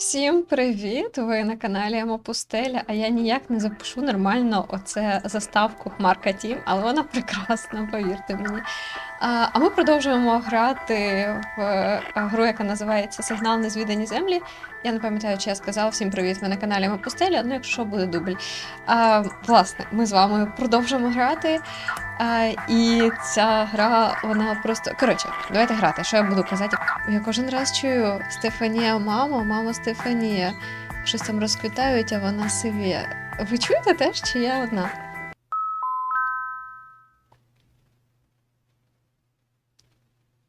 Всім привіт! Ви на каналі Емо Пустеля, а я ніяк не запишу нормально оце заставку Хмарка Тім, але вона прекрасна, повірте мені. А, ми продовжуємо грати в е, гру, яка називається Сигнал незвідані землі. Я не пам'ятаю, чи я сказала всім привіт. Ви на каналі Емо Пустеля, ну якщо буде дубль. А, власне, ми з вами продовжуємо грати. А, і ця гра, вона просто. Коротше, давайте грати. Що я буду казати? Я кожен раз чую Стефанія, мамо, мамо Стефанія. Щось там розквітають, а вона сивіє. Ви чуєте теж, чи я одна?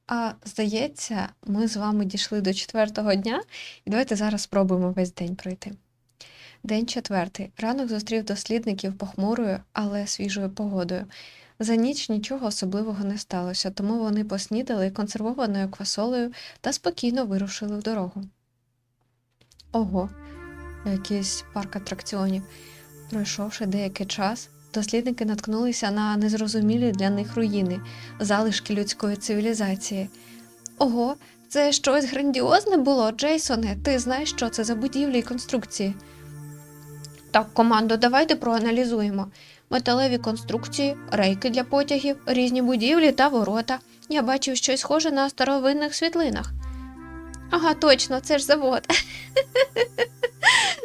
А здається, ми з вами дійшли до четвертого дня, і давайте зараз спробуємо весь день пройти. День четвертий. Ранок зустрів дослідників похмурою, але свіжою погодою. За ніч нічого особливого не сталося, тому вони поснідали консервованою квасолею та спокійно вирушили в дорогу. Ого, якийсь парк атракціонів. Пройшовши деякий час, дослідники наткнулися на незрозумілі для них руїни, залишки людської цивілізації. Ого, це щось грандіозне було, Джейсоне. Ти знаєш, що це за будівлі і конструкції? Так, командо, давайте проаналізуємо. Металеві конструкції, рейки для потягів, різні будівлі та ворота. Я бачив щось схоже на старовинних світлинах. Ага, точно, це ж завод.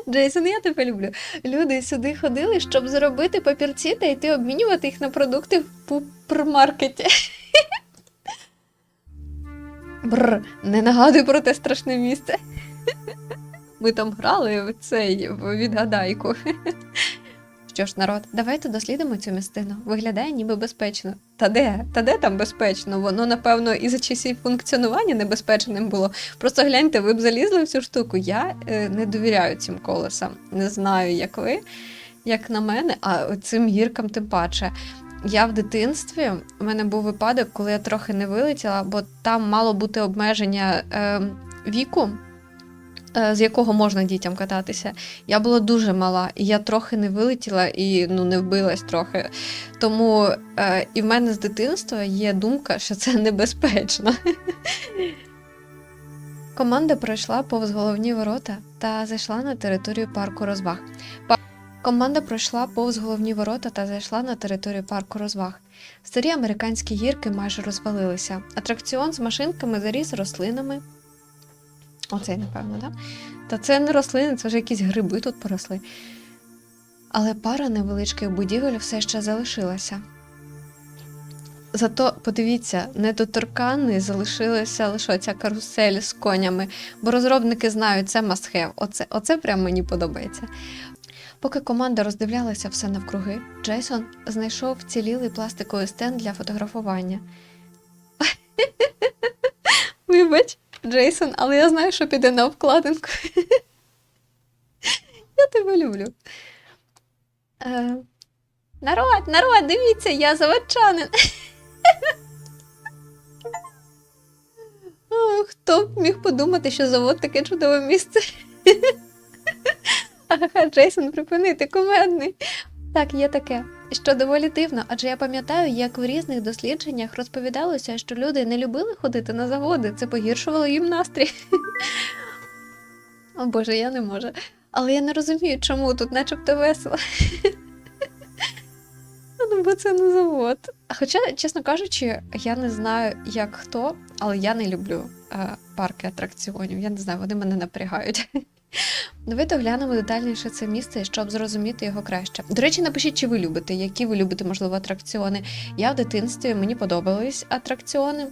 Джейсон, я тебе люблю. Люди сюди ходили, щоб заробити папірці та йти обмінювати їх на продукти в пупермаркеті. Брр, не нагадуй про те страшне місце. Ми там грали в цей в відгадайку. Що ж, народ, давайте дослідимо цю містину. Виглядає ніби безпечно. Та де? Та де там безпечно? Воно, напевно, і за часів функціонування небезпечним було. Просто гляньте, ви б залізли в цю штуку. Я е, не довіряю цим колесам. Не знаю, як ви, як на мене, а цим гіркам тим паче. Я в дитинстві у мене був випадок, коли я трохи не вилетіла, бо там мало бути обмеження е, віку, з якого можна дітям кататися. Я була дуже мала, і я трохи не вилетіла і ну, не вбилась трохи. Тому е, і в мене з дитинства є думка, що це небезпечно. Команда пройшла повз головні ворота та зайшла на територію парку розваг. Команда пройшла повз головні ворота та зайшла на територію парку розваг. Старі американські гірки майже розвалилися. Атракціон з машинками заріс рослинами. Оцей, напевно? Да? Та це не рослини, це вже якісь гриби тут поросли. Але пара невеличких будівель все ще залишилася. Зато подивіться, недоторканний залишилася лише ця карусель з конями, бо розробники знають, це have. Оце, оце прям мені подобається. Поки команда роздивлялася все навкруги, Джейсон знайшов вцілілий пластиковий стенд для фотографування. Вибач, Джейсон, але я знаю, що піде на обкладинку. Я тебе люблю. Е, народ, народ, дивіться, я заводчанин. Хто б міг подумати, що завод таке чудове місце? Ага, Джейсон, припини, ти кумедний. Так, є таке. Що доволі дивно, адже я пам'ятаю, як в різних дослідженнях розповідалося, що люди не любили ходити на заводи, це погіршувало їм настрій. О Боже, я не можу. Але я не розумію, чому тут начебто весело. Ну, бо це не завод. Хоча, чесно кажучи, я не знаю, як хто, але я не люблю е, парки атракціонів. Я не знаю, вони мене напрягають. Давайте оглянемо детальніше це місце, щоб зрозуміти його краще. До речі, напишіть, чи ви любите, які ви любите, можливо, атракціони. Я в дитинстві мені подобались атракціони.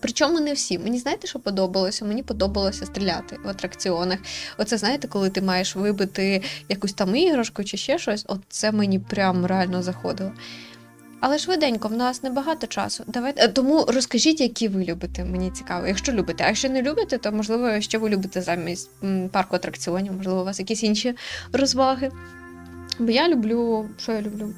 Причому не всі. Мені знаєте, що подобалося? Мені подобалося стріляти в атракціонах. Оце знаєте, коли ти маєш вибити якусь там іграшку чи ще щось, от це мені прям реально заходило. Але швиденько, в нас небагато часу. Давайте тому розкажіть, які ви любите. Мені цікаво. Якщо любите. А якщо не любите, то можливо, що ви любите замість парку атракціонів, можливо, у вас якісь інші розваги. Бо я люблю, що я люблю?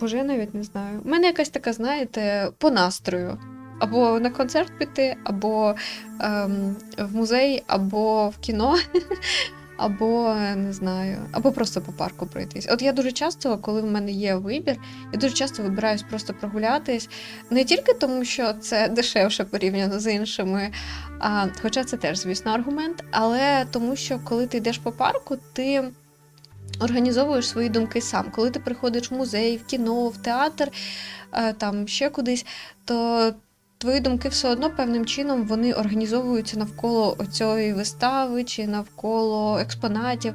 Боже, я навіть не знаю. У мене якась така, знаєте, по настрою. Або на концерт піти, або ем, в музей, або в кіно, або не знаю, або просто по парку пройтись. От я дуже часто, коли в мене є вибір, я дуже часто вибираюсь просто прогулятись. Не тільки тому, що це дешевше порівняно з іншими, а, хоча це теж, звісно, аргумент, але тому, що коли ти йдеш по парку, ти. Організовуєш свої думки сам. Коли ти приходиш в музей, в кіно, в театр, е, там ще кудись, то твої думки все одно певним чином вони організовуються навколо цієї вистави чи навколо експонатів.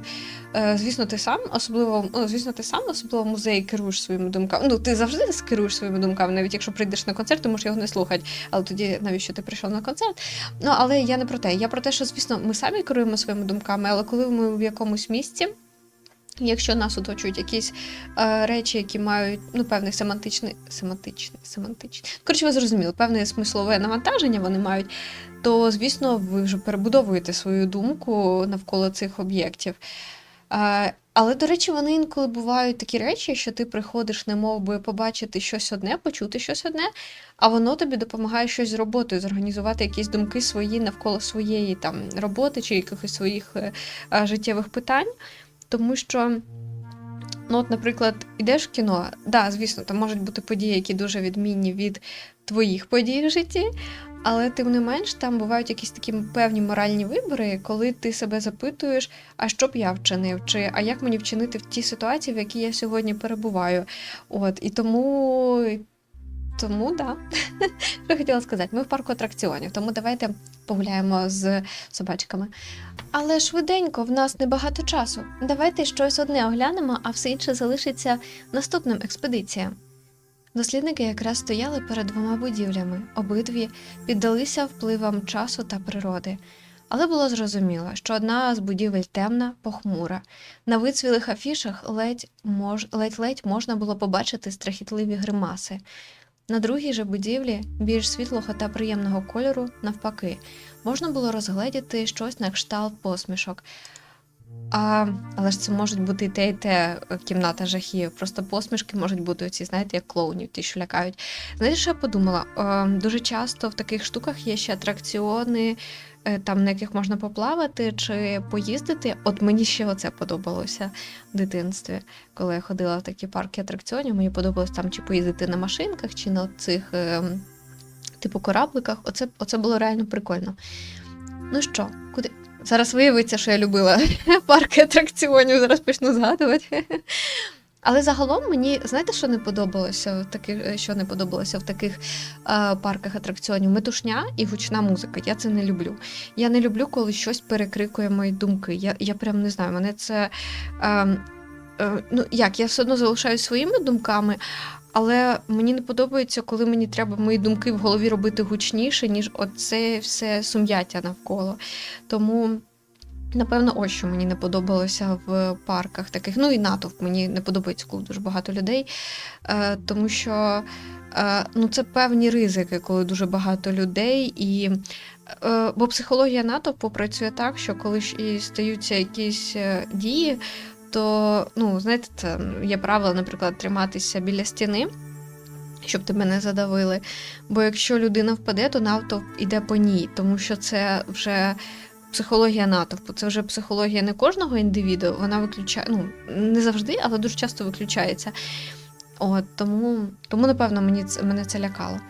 Е, Звісно, ти сам особливо, ну, звісно, ти сам особливо в музеї керуєш своїми думками. Ну, ти завжди керуєш своїми думками, навіть якщо прийдеш на концерт, ти можеш його не слухати. Але тоді навіщо ти прийшов на концерт? Ну, але я не про те. Я про те, що, звісно, ми самі керуємо своїми думками, але коли ми в якомусь місці. Якщо нас оточують якісь е, речі, які мають ну, певний семантичний, семантичний, семантичний. Коротше, ви зрозуміли, певне смислове навантаження вони мають, то, звісно, ви вже перебудовуєте свою думку навколо цих об'єктів. Е, але, до речі, вони інколи бувають такі речі, що ти приходиш, не мов би побачити щось одне, почути щось одне, а воно тобі допомагає щось з роботою, зорганізувати якісь думки свої навколо своєї там роботи чи якихось своїх е, е, життєвих питань. Тому що, ну, от, наприклад, ідеш в кіно, да, звісно, там можуть бути події, які дуже відмінні від твоїх подій в житті, але тим не менш там бувають якісь такі певні моральні вибори, коли ти себе запитуєш, а що б я вчинив, чи а як мені вчинити в тій ситуації, в якій я сьогодні перебуваю. От, і тому. Тому да, що хотіла сказати, ми в парку атракціонів, тому давайте погуляємо з собачками. Але швиденько, в нас небагато часу. Давайте щось одне оглянемо, а все інше залишиться наступним експедиціям. Дослідники якраз стояли перед двома будівлями, обидві піддалися впливам часу та природи. Але було зрозуміло, що одна з будівель темна, похмура. На вицвілих афішах ледь мож... ледь-ледь можна було побачити страхітливі гримаси. На другій же будівлі, більш світлого та приємного кольору, навпаки, можна було розгледіти щось на кшталт посмішок. А, але ж це можуть бути і те, і те е, кімната жахів. Просто посмішки можуть бути ці, знаєте, як клоунів, ті, що лякають. Знаєте, що я подумала? Е, дуже часто в таких штуках є ще атракціони, там на яких можна поплавати чи поїздити. От мені ще оце подобалося в дитинстві, коли я ходила в такі парки атракціонів. Мені подобалось там чи поїздити на машинках, чи на цих е, типу корабликах. Оце, оце було реально прикольно. Ну що, куди? Зараз виявиться, що я любила парки атракціонів, зараз почну згадувати. Але загалом мені, знаєте, що не подобалося в таких, що не подобалося в таких е, парках атракціонів? Метушня і гучна музика. Я це не люблю. Я не люблю, коли щось перекрикує мої думки. Я я прям не знаю, мене це. Е, е, ну як, я все одно залишаюсь своїми думками, але мені не подобається, коли мені треба мої думки в голові робити гучніше, ніж оце все сум'яття навколо. Тому. Напевно, ось що мені не подобалося в парках таких. Ну і натовп мені не подобається, коли дуже багато людей, е, тому що е, ну, це певні ризики, коли дуже багато людей. І, е, Бо психологія натовпу працює так, що коли ж і стаються якісь дії, то ну, знаєте, це є правило, наприклад, триматися біля стіни. Щоб тебе не задавили. Бо якщо людина впаде, то натовп іде по ній, тому що це вже психологія натовпу. Це вже психологія не кожного індивіду, вона виключає, ну не завжди, але дуже часто виключається. От, Тому, тому напевно, мені це, мене це лякало.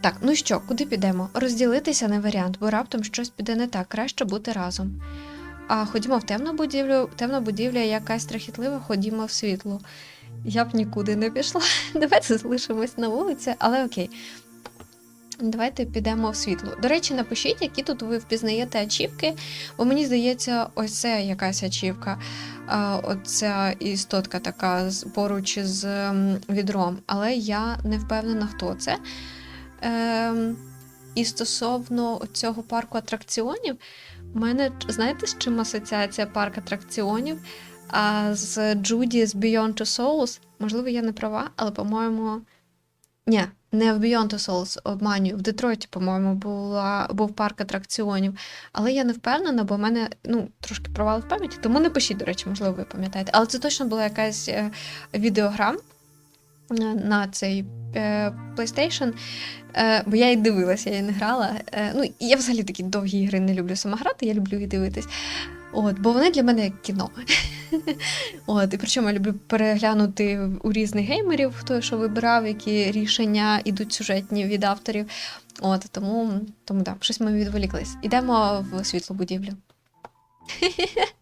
Так, ну що, куди підемо? Розділитися не варіант, бо раптом щось піде не так, краще бути разом. А ходімо в темну будівлю, темна будівля якась страхітлива, ходімо в світло. Я б нікуди не пішла. Давайте залишимось на вулиці, але окей. Давайте підемо в світло. До речі, напишіть, які тут ви впізнаєте ачівки, бо мені здається, ось це якась ачівка. Оця істотка така поруч з відром, але я не впевнена, хто це. Ем, І стосовно цього парку атракціонів, у мене, знаєте, з чим асоціація парк атракціонів? А з Джуді з Beyond Two Souls, можливо, я не права, але, по-моєму, ні, не в Beyond Two Souls, обманюю. В Детройті, по-моєму, була, був парк атракціонів. Але я не впевнена, бо в мене ну, трошки провал в пам'яті, тому не пишіть, до речі, можливо, ви пам'ятаєте. Але це точно була якась е, відеогра е, на цей е, PlayStation. Бо я і дивилася, я і не грала. Ну, Я взагалі такі довгі ігри не люблю сама грати, я люблю і дивитись. От, бо вони для мене як кіно. От, і причому я люблю переглянути у різних геймерів, хто що вибирав, які рішення ідуть сюжетні від авторів. От, тому, тому да, щось ми відволіклись. Ідемо в світлу будівлю.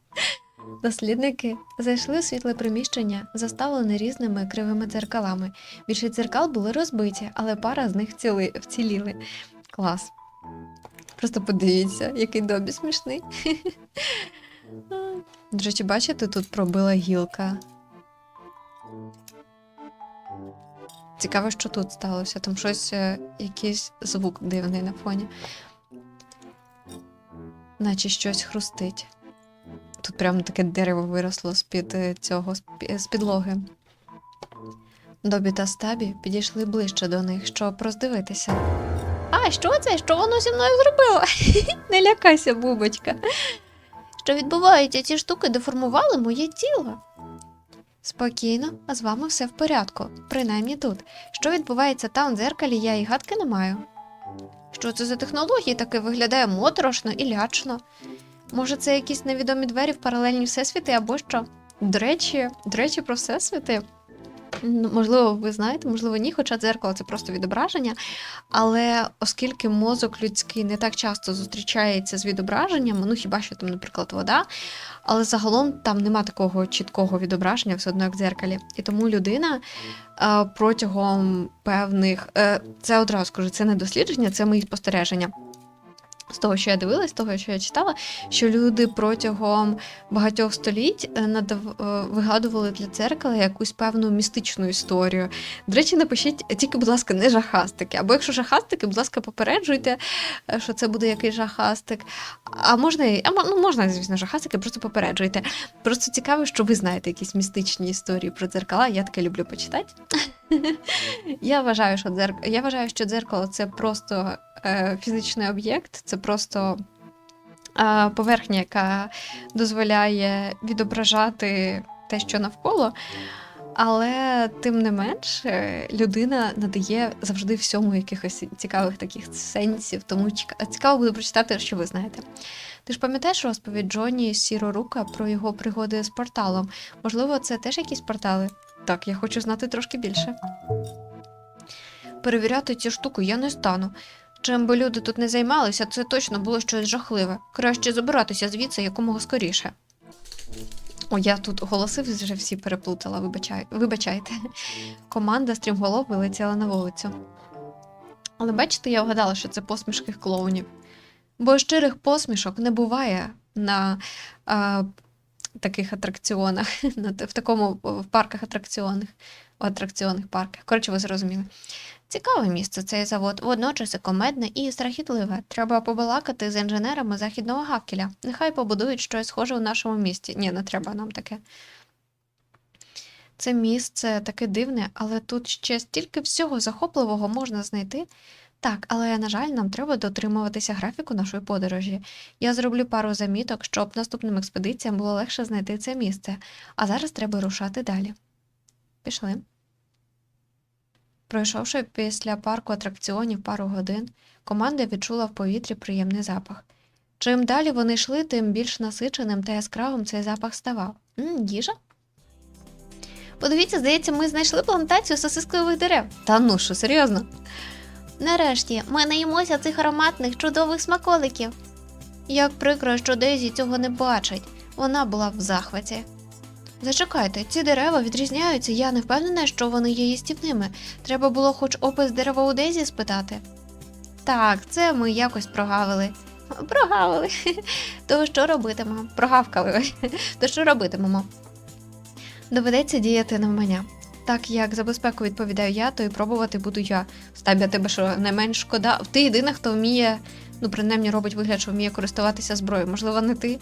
Дослідники зайшли у світле приміщення, заставлене різними кривими дзеркалами. Більшість дзеркал були розбиті, але пара з них ціли, вціліли. Клас. Просто подивіться, який добі смішний. До речі, бачите, тут пробила гілка. Цікаво, що тут сталося. Там щось, е, якийсь звук дивний на фоні. Наче щось хрустить. Тут прямо таке дерево виросло з-під е, цього, з підлоги. Добі та стабі підійшли ближче до них, щоб роздивитися. А, що це? Що воно зі мною зробило? Не лякайся, бубочка. Що відбувається? Ці штуки деформували моє тіло. Спокійно, а з вами все в порядку, принаймні тут. Що відбувається там в дзеркалі, я і гадки не маю. Що це за технології таке виглядає моторошно і лячно? Може, це якісь невідомі двері в паралельні всесвіти або що? До речі, до речі, про всесвіти. Ну, Можливо, ви знаєте, можливо, ні, хоча дзеркало це просто відображення. Але оскільки мозок людський не так часто зустрічається з відображеннями, ну хіба що там, наприклад, вода, але загалом там нема такого чіткого відображення, все одно як в дзеркалі. І тому людина е, протягом певних. Е, це одразу скажу, це не дослідження, це мої спостереження. З того, що я дивилась, з того, що я читала, що люди протягом багатьох століть е, надав... е, вигадували для дзеркала якусь певну містичну історію. До речі, напишіть тільки, будь ласка, не жахастики. Або якщо жахастики, будь ласка, попереджуйте, е, що це буде якийсь жахастик. А можна, а, ну, можна, звісно, жахастики, просто попереджуйте. Просто цікаво, що ви знаєте якісь містичні історії про дзеркала. Я таке люблю почитати. Я вважаю, що дзеркало це просто фізичний об'єкт, це просто е, поверхня, яка дозволяє відображати те, що навколо. Але тим не менш, е, людина надає завжди всьому якихось цікавих таких сенсів. Тому цікаво буде прочитати, що ви знаєте. Ти ж пам'ятаєш розповідь Джоні Сірорука про його пригоди з порталом? Можливо, це теж якісь портали? Так, я хочу знати трошки більше. Перевіряти цю штуку я не стану. Чим би люди тут не займалися, це точно було щось жахливе. Краще забиратися звідси якомога скоріше. О, я тут голоси вже всі переплутала, вибачай, вибачайте. Команда стрімголов вилетіла на вулицю. Але бачите, я вгадала, що це посмішки клоунів. Бо щирих посмішок не буває на а, таких атракціонах, на, в такому в парках атракціонних, атракціонних парках. Коротше, ви зрозуміли. Цікаве місце цей завод, водночас і комедне і страхітливе. Треба побалакати з інженерами західного Гакеля. Нехай побудують щось схоже у нашому місті. Ні, не треба нам таке. Це місце таке дивне, але тут ще стільки всього захопливого можна знайти. Так, але, на жаль, нам треба дотримуватися графіку нашої подорожі. Я зроблю пару заміток, щоб наступним експедиціям було легше знайти це місце. А зараз треба рушати далі. Пішли. Пройшовши після парку атракціонів пару годин, команда відчула в повітрі приємний запах. Чим далі вони йшли, тим більш насиченим та яскравим цей запах ставав. М, їжа? Подивіться, здається, ми знайшли плантацію сосискових дерев. Та ну що, серйозно? Нарешті, ми наїмося цих ароматних чудових смаколиків. Як прикро, що Дезі цього не бачить. Вона була в захваті. Зачекайте, ці дерева відрізняються, я не впевнена, що вони є їстівними. Треба було хоч опис дерева у Дезі спитати. Так, це ми якось прогавили. Прогавили. То що робитимемо? Прогавкали. То що робитимемо? Доведеться діяти навмання. Так як за безпеку відповідаю я, то і пробувати буду я. Стабя тебе що не менш шкода. Ти єдина, хто вміє, ну принаймні робить вигляд, що вміє користуватися зброєю. Можливо, не ти.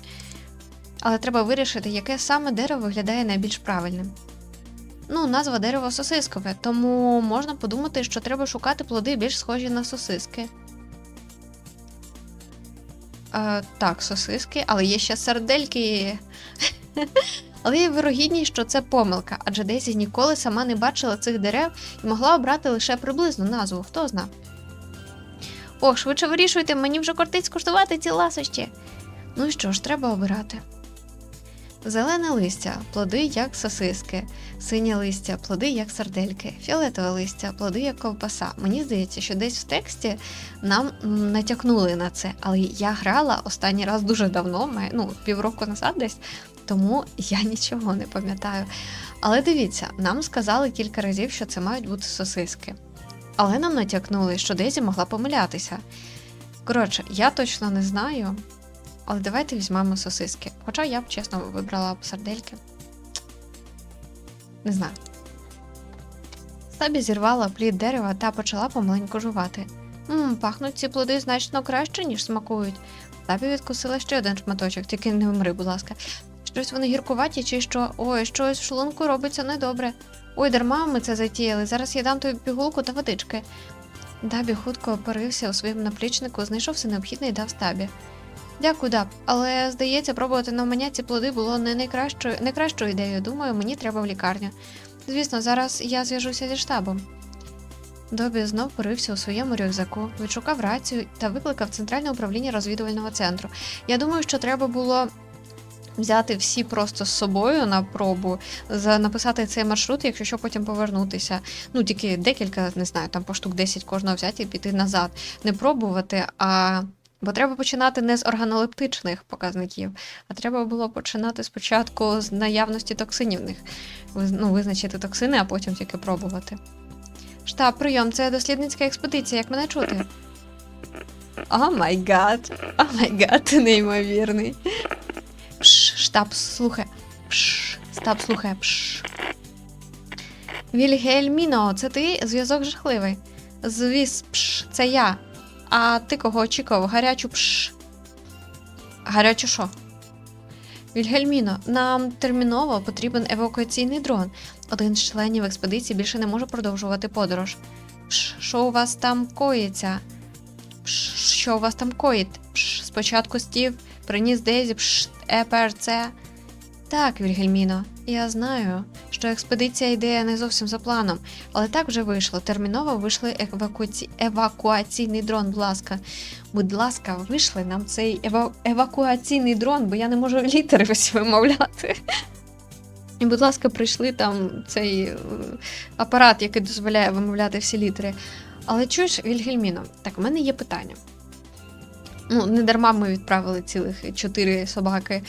Але треба вирішити, яке саме дерево виглядає найбільш правильним. Ну, назва дерева сосискове, тому можна подумати, що треба шукати плоди більш схожі на сосиски. Е, так, сосиски, але є ще сардельки. Але є вирогідність, що це помилка, адже Дезі ніколи сама не бачила цих дерев і могла обрати лише приблизну назву, хто зна. Ох, швидше вирішуйте, мені вже кортить скуштувати ці ласощі. Ну і що ж, треба обирати. Зелене листя, плоди як сосиски, синє листя, плоди як сардельки, фіолетове листя, плоди як ковбаса. Мені здається, що десь в тексті нам натякнули на це, але я грала останній раз дуже давно, ну, півроку назад десь, тому я нічого не пам'ятаю. Але дивіться, нам сказали кілька разів, що це мають бути сосиски. Але нам натякнули, що Дезі могла помилятися. Коротше, я точно не знаю, але давайте візьмемо сосиски. Хоча я б, чесно, вибрала б сардельки. Не знаю. Сабі зірвала плід дерева та почала помаленьку жувати. Мм, пахнуть ці плоди значно краще, ніж смакують. Сабі відкусила ще один шматочок, тільки не вмри, будь ласка. Щось вони гіркуваті чи що? Ой, щось в шлунку робиться недобре. Ой, дарма ми це затіяли. Зараз я дам тобі пігулку та водички. Дабі хутко опорився у своєму наплічнику, знайшов все необхідне і дав стабі. Дякую, Даб, але здається, пробувати навмання ці плоди було не найкращою, не ідеєю. Думаю, мені треба в лікарню. Звісно, зараз я зв'яжуся зі штабом. Добі знов порився у своєму рюкзаку, відшукав рацію та викликав центральне управління розвідувального центру. Я думаю, що треба було взяти всі просто з собою на пробу, за- написати цей маршрут, якщо що потім повернутися. Ну, тільки декілька, не знаю, там по штук 10 кожного взяти і піти назад. Не пробувати, а. Бо треба починати не з органолептичних показників, а треба було починати спочатку з наявності токсинів в них. Ну, визначити токсини, а потім тільки пробувати. Штаб, прийом, це дослідницька експедиція, як мене чути? О май гад, о май гад, ти неймовірний. Пш, штаб слухай. Пш, штаб слухай. Пш. Вільгельміно, це ти? Зв'язок жахливий. Звіс, пш, це я. А ти кого очікував? Гарячу пш. Гарячу що? Вільгельміно, нам терміново потрібен евакуаційний дрон. Один з членів експедиції більше не може продовжувати подорож. Пш, що у вас там коїться? Пш, що у вас там коїть? Пш, спочатку стів, приніс Дезі, пш, ЕПРЦ. Так, Вільгельміно, я знаю, що експедиція йде не зовсім за планом, але так вже вийшло. Терміново вийшли евакуаці... евакуаційний дрон, будь ласка. Будь ласка, вийшли нам цей ева... евакуаційний дрон, бо я не можу літери ось вимовляти. І, будь ласка, прийшли там цей е, апарат, який дозволяє вимовляти всі літери. Але чуєш, Вільгельміно, так, у мене є питання. Ну, не дарма ми відправили цілих чотири собаки,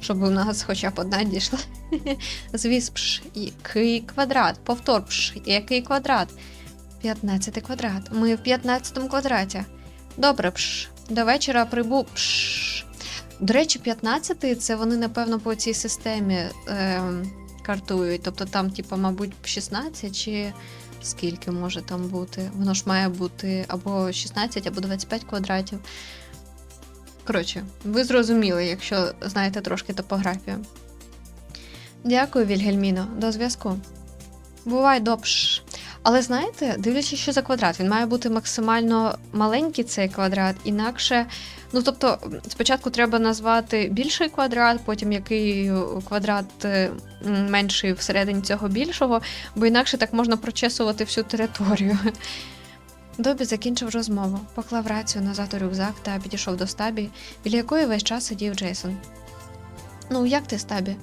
щоб у нас хоча б одна дійшла. Звіс, пш, який квадрат? Повтор, пш, який квадрат? 15 квадрат. Ми в 15 квадраті. Добре, пш. До вечора прибув. Пш. До речі, 15 це вони, напевно, по цій системі е, картують. Тобто там, типу, мабуть, 16 чи скільки може там бути. Воно ж має бути або 16, або 25 квадратів. Коротше, ви зрозуміли, якщо знаєте трошки топографію. Дякую, Вільгельміно, до зв'язку. Бувай добш. Але знаєте, дивлячись, що за квадрат, він має бути максимально маленький цей квадрат, інакше. Ну, тобто, спочатку треба назвати більший квадрат, потім який квадрат е, менший всередині цього більшого, бо інакше так можна прочесувати всю територію. Добі закінчив розмову, поклав рацію назад у рюкзак та підійшов до стабі, біля якої весь час сидів Джейсон. Ну, як ти, стабі?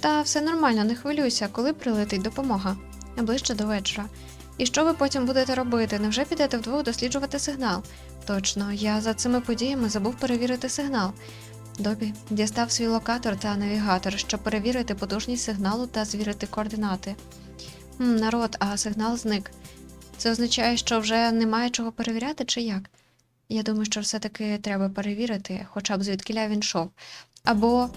Та все нормально, не хвилюйся, коли прилетить допомога. Ближче до вечора. І що ви потім будете робити? Невже підете вдвох досліджувати сигнал? Точно, я за цими подіями забув перевірити сигнал. Добі дістав свій локатор та навігатор, щоб перевірити потужність сигналу та звірити координати. Народ, а сигнал зник. Це означає, що вже немає чого перевіряти, чи як? Я думаю, що все-таки треба перевірити, хоча б звідкиля він йшов. Або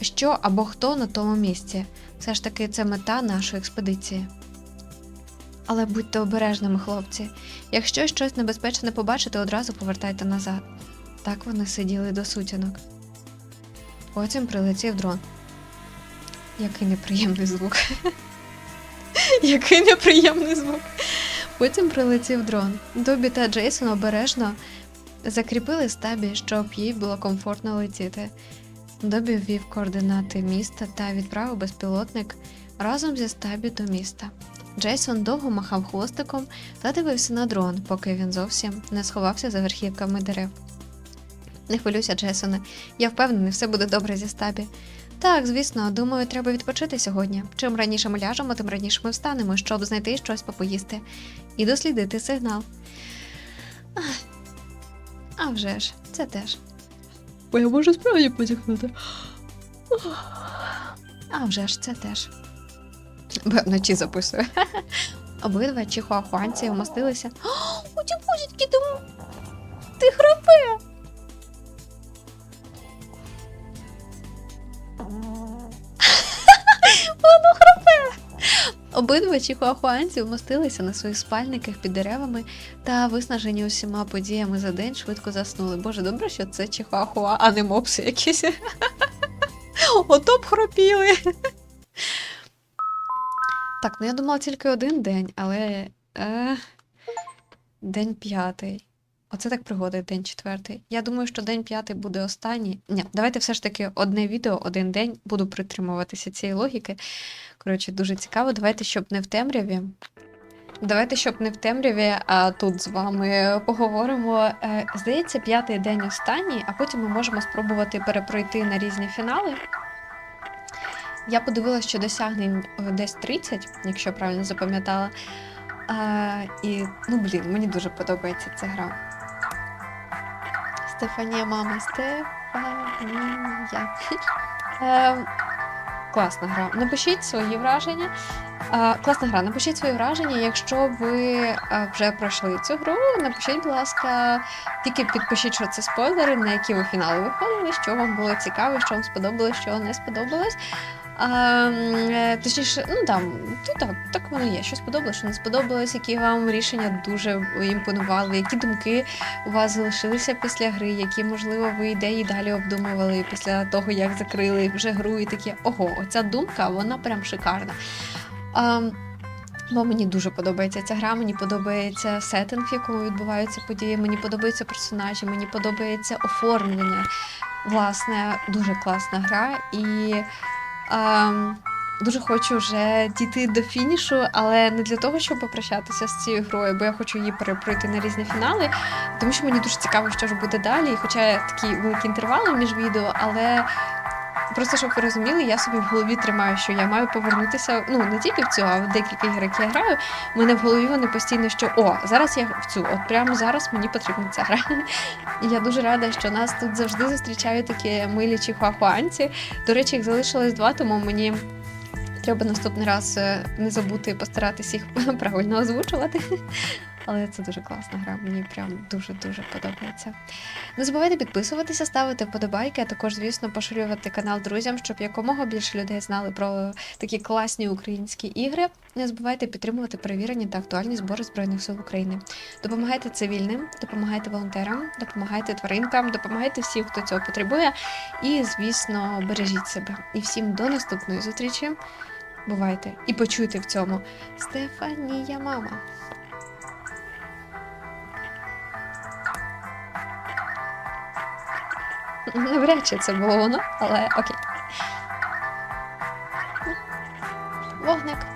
що, або хто на тому місці. Все ж таки, це мета нашої експедиції. Але будьте обережними, хлопці. Якщо щось небезпечне побачите, одразу повертайте назад. Так вони сиділи до сутінок. Потім прилетів дрон. Який неприємний звук. Який неприємний звук. Потім прилетів дрон. Добі та Джейсон обережно закріпили стабі, щоб їй було комфортно летіти. Добі ввів координати міста та відправив безпілотник разом зі стабі до міста. Джейсон довго махав хвостиком та дивився на дрон, поки він зовсім не сховався за верхівками дерев. Не хвилюйся, Джейсоне, я впевнений, все буде добре зі стабі. Так, звісно, думаю, треба відпочити сьогодні. Чим раніше ми ляжемо, тим раніше ми встанемо, щоб знайти щось попоїсти і дослідити сигнал. А вже ж, це теж. Бо я можу справді потягнути. А вже ж, це теж. Бо вночі записую. Обидва чихуахуанці вмостилися. О, ти, ти храпе. Воно храпе. Обидва чихуахуанці вмостилися на своїх спальниках під деревами та виснажені усіма подіями за день швидко заснули. Боже, добре, що це чихуахуа, а не мопси якісь. Ото б хропіли. Так, ну я думала тільки один день, але. Е, день п'ятий. Оце так пригода, день четвертий. Я думаю, що день п'ятий буде останній. Ні, давайте все ж таки одне відео, один день. Буду притримуватися цієї логіки. Коротше, дуже цікаво. Давайте, щоб не в темряві. Давайте, щоб не в темряві, а тут з вами поговоримо. Е, Здається, п'ятий день останній, а потім ми можемо спробувати перепройти на різні фінали. Я подивилася, що досягнень е, десь 30, якщо правильно запам'ятала. А, і, ну, блін, мені дуже подобається ця гра. Стефанія, мама, Стефанія. Е, класна гра. Напишіть свої враження. А, класна гра. Напишіть свої враження. Якщо ви вже пройшли цю гру, напишіть, будь ласка, тільки підпишіть, що це спойлери, на які ви фінали виходили, що вам було цікаво, що вам сподобалось, що не сподобалось. А, е, точніше, ну там, то так, так воно є. Що сподобалось, що не сподобалось, які вам рішення дуже імпонували, які думки у вас залишилися після гри, які, можливо, ви ідеї далі обдумували після того, як закрили вже гру, і такі ого, оця думка, вона прям шикарна. А, Бо мені дуже подобається ця гра, мені подобається сеттинг, в якому відбуваються події, мені подобаються персонажі, мені подобається оформлення. Власне, дуже класна гра. І ем, дуже хочу вже дійти до фінішу, але не для того, щоб попрощатися з цією грою, бо я хочу її перепройти на різні фінали, тому що мені дуже цікаво, що ж буде далі. Хоча такі великі інтервали між відео, але Просто щоб ви розуміли, я собі в голові тримаю, що я маю повернутися ну не тільки в цю, а в декілька ігор, які я граю. У мене в голові вони постійно, що о, зараз я в цю, от прямо зараз мені потрібна ця гра. І я дуже рада, що нас тут завжди зустрічають такі милі чихуахуанці. До речі, їх залишилось два, тому мені. Треба наступний раз е, не забути постаратися їх правильно озвучувати. Але це дуже класна гра, мені прям дуже-дуже подобається. Не забувайте підписуватися, ставити вподобайки, а також, звісно, поширювати канал друзям, щоб якомога більше людей знали про такі класні українські ігри. Не забувайте підтримувати перевірені та актуальні збори Збройних сил України. Допомагайте цивільним, допомагайте волонтерам, допомагайте тваринкам, допомагайте всім, хто цього потребує. І, звісно, бережіть себе. І всім до наступної зустрічі. Бувайте і почуйте в цьому Стефанія, мама. Навряд чи це було воно, але окей. Вогник.